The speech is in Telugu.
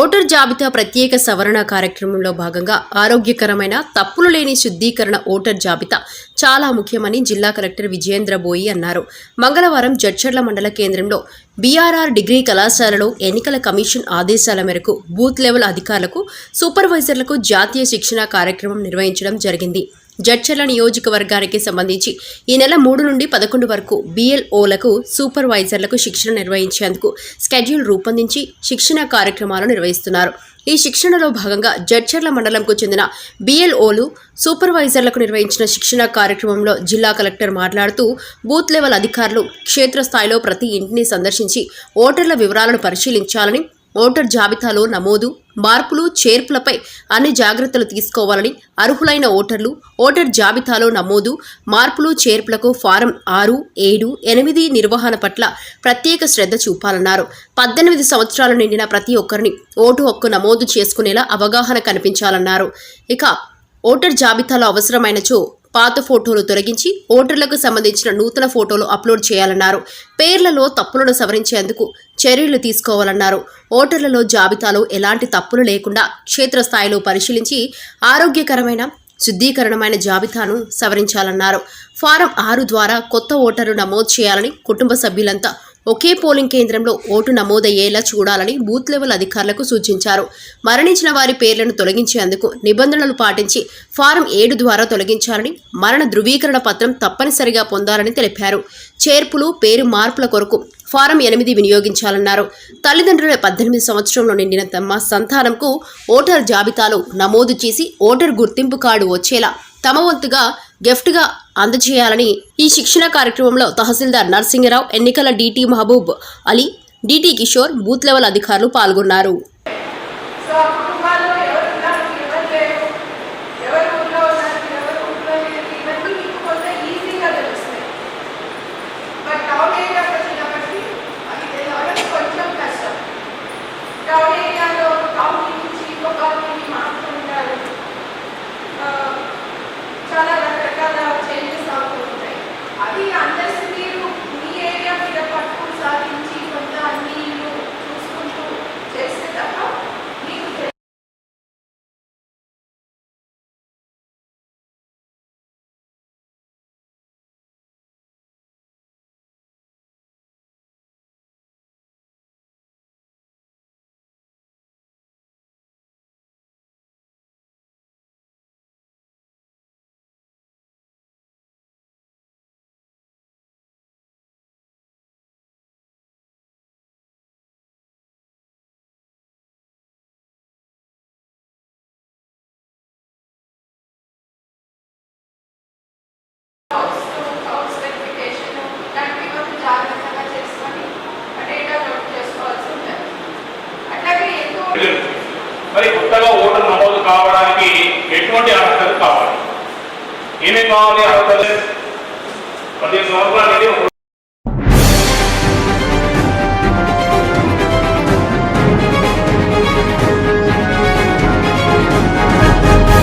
ఓటర్ జాబితా ప్రత్యేక సవరణ కార్యక్రమంలో భాగంగా ఆరోగ్యకరమైన తప్పులు లేని శుద్ధీకరణ ఓటర్ జాబితా చాలా ముఖ్యమని జిల్లా కలెక్టర్ విజయేంద్ర బోయి అన్నారు. మంగళవారం జడ్చర్ల మండల కేంద్రంలో బీఆర్ఆర్ డిగ్రీ కళాశాలలో ఎన్నికల కమిషన్ ఆదేశాల మేరకు బూత్ లెవెల్ అధికారులకు సూపర్వైజర్లకు జాతీయ శిక్షణ కార్యక్రమం నిర్వహించడం జరిగింది. జడ్చర్ల నియోజకవర్గానికి సంబంధించి ఈ నెల మూడు నుండి పదకొండు వరకు బీఎల్ఓలకు సూపర్వైజర్లకు శిక్షణ నిర్వహించేందుకు స్కెడ్యూల్ రూపొందించి శిక్షణ కార్యక్రమాలు నిర్వహిస్తున్నారు. ఈ శిక్షణలో భాగంగా జడ్చర్ల మండలంకు చెందిన బీఎల్ఓలు సూపర్వైజర్లకు నిర్వహించిన శిక్షణ కార్యక్రమంలో జిల్లా కలెక్టర్ మాట్లాడుతూ బూత్ లెవెల్ అధికారులు క్షేత్రస్థాయిలో ప్రతి ఇంటిని సందర్శించి ఓటర్ల వివరాలను పరిశీలించాలని ఓటర్ జాబితాలో నమోదు మార్పులు చేర్పులపై అన్ని జాగ్రత్తలు తీసుకోవాలని అర్హులైన ఓటర్లు ఓటర్ జాబితాలో నమోదు మార్పులు చేర్పులకు ఫారం ఆరు ఏడు ఎనిమిది నిర్వహణ పట్ల ప్రత్యేక శ్రద్ధ చూపాలన్నారు. పద్దెనిమిది సంవత్సరాలు నిండిన ప్రతి ఒక్కరిని ఓటు హక్కు నమోదు చేసుకునేలా అవగాహన కనిపించాలన్నారు ఇక ఓటర్ జాబితాలో అవసరమైనచో పాత ఫోటోలు తొలగించి ఓటర్లకు సంబంధించిన నూతన ఫోటోలు అప్లోడ్ చేయాలన్నారు. పేర్లలో తప్పులను సవరించేందుకు చర్యలు తీసుకోవాలన్నారు. ఓటర్లలో జాబితాలో ఎలాంటి తప్పులు లేకుండా క్షేత్రస్థాయిలో పరిశీలించి ఆరోగ్యకరమైన శుద్ధీకరణమైన జాబితాను సవరించాలన్నారు. ఫారం ఆరు ద్వారా కొత్త ఓటర్లు నమోదు చేయాలని కుటుంబ సభ్యులంతా ఒకే పోలింగ్ కేంద్రంలో ఓటు నమోదయ్యేలా చూడాలని బూత్ లెవెల్ అధికారులకు సూచించారు. మరణించిన వారి పేర్లను తొలగించేందుకు నిబంధనలు పాటించి ఫారం ఏడు ద్వారా తొలగించాలని మరణ ధృవీకరణ పత్రం తప్పనిసరిగా పొందాలని తెలిపారు. చేర్పులు పేరు మార్పుల కొరకు ఫారం ఎనిమిది వినియోగించాలన్నారు. తల్లిదండ్రుల పద్దెనిమిది సంవత్సరంలో నిండిన తమ సంతానంకు ఓటర్ జాబితాలో నమోదు చేసి ఓటర్ గుర్తింపు కార్డు వచ్చేలా తమ వంతుగా గిఫ్ట్గా అందజేయాలని ఈ శిక్షణ కార్యక్రమంలో తహసీల్దార్ నరసింహరావు ఎన్నికల DT Mahaboob Ali DT Kishore booth level అధికారులు పాల్గొన్నారు. మరి కొత్తగా ఓటర్ నమోదు కావడానికి ఎటువంటి అర్హతలు కావాలి? ఏమేమి కావాలి అర్హతలు? పదిహేను సంవత్సరాలు